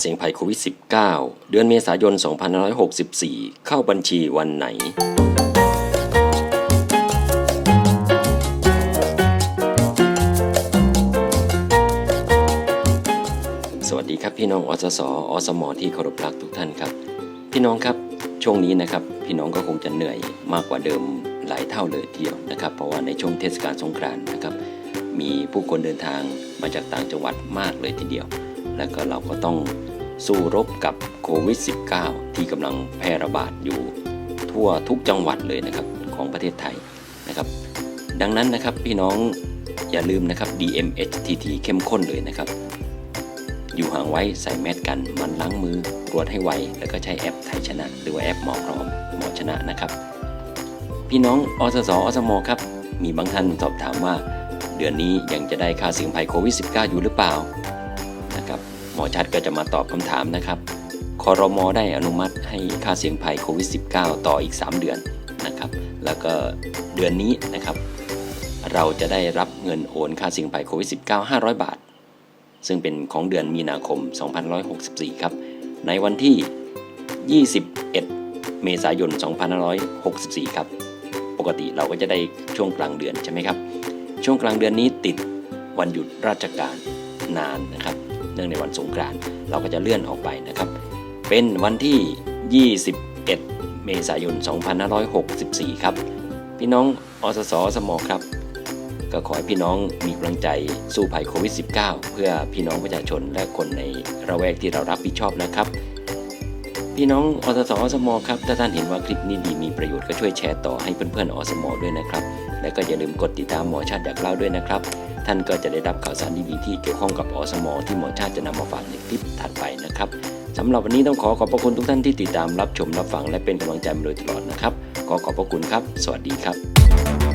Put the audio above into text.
เสียงภัยโควิด -19 เดือนเมษายน 2564 เข้าบัญชีวันไหน สวัสดีครับพี่น้องอสสอสมที่เคารพรักทุกท่านครับ พี่น้องครับช่วงนี้นะครับ พี่น้องก็คงจะเหนื่อยมากกว่าเดิมหลายเท่าเลยทีเดียวนะครับ เพราะว่าในช่วงเทศกาลสงกรานต์นะครับ มีผู้คนเดินทางมาจากต่างจังหวัดมากเลยทีเดียว แล้วก็เราก็ต้องสู้รบกับโควิด -19 ที่กำลังแพร่ระบาดอยู่ทั่วทุกจังหวัดเลยนะครับของประเทศไทยนะครับ ดังนั้นนะครับพี่น้องอย่าลืมนะครับ DMHTT เข้มข้นเลยนะครับ อยู่ห่างไว้ใส่แมสกันมันล้างมือตรวจให้ไว แล้วก็ใช้แอปไทยชนะ หรือว่าแอปหมอพร้อมหมอชนะนะครับ พี่น้องอสสอสมครับ มีบางท่านสอบถามว่า เดือนนี้ยังจะได้ค่าเสี่ยงภัยโควิด -19 อยู่หรือเปล่า มอชัดก็จะมาตอบคำถามนะครับคอรมอได้อนุมัติให้ค่าเสี่ยงภัยโควิด -19 ต่ออีก 3 เดือนนะครับ แล้วก็เดือนนี้นะครับ เราจะได้รับเงินโอนค่าเสี่ยงภัยโควิด -19 500 บาท ซึ่งเป็นของเดือนมีนาคม 2564 ครับ ในวันที่ 21 เมษายน 2564 ครับ ปกติเราก็จะได้ช่วงกลางเดือนใช่ไหมครับ ช่วงกลางเดือนนี้ติดวันหยุดราชการนานนะครับ นื่องในวันสงกรานต์เราก็จะเลื่อนออกไปนะครับ เป็นวันที่ 21 เมษายน 2564 ครับ พี่น้องอสสสมอครับ ก็ขอให้พี่น้องมีกำลังใจสู้ภัยโควิด -19 เพื่อพี่น้องประชาชนและคนในระแวกที่เรารับผิดชอบนะครับ พี่น้องอสสอสมครับถ้าท่านเห็นว่าคลิปนี้ดีมีประโยชน์ก็ช่วยแชร์ต่อให้เพื่อนๆอสมด้วยนะครับ และก็อย่าลืมกดติดตามหมอชาติอยากเล่าด้วยนะครับ ท่านก็จะได้รับข่าวสารดีๆที่เกี่ยวข้องกับอสมที่หมอชาติจะนำมาฝากในคลิปถัดไปนะครับสำหรับวันนี้ต้องขอขอบพระคุณทุกท่านที่ติดตามรับชมรับฟังและเป็นกำลังใจมาโดยตลอดนะครับ ขอขอบพระคุณครับ สวัสดีครับ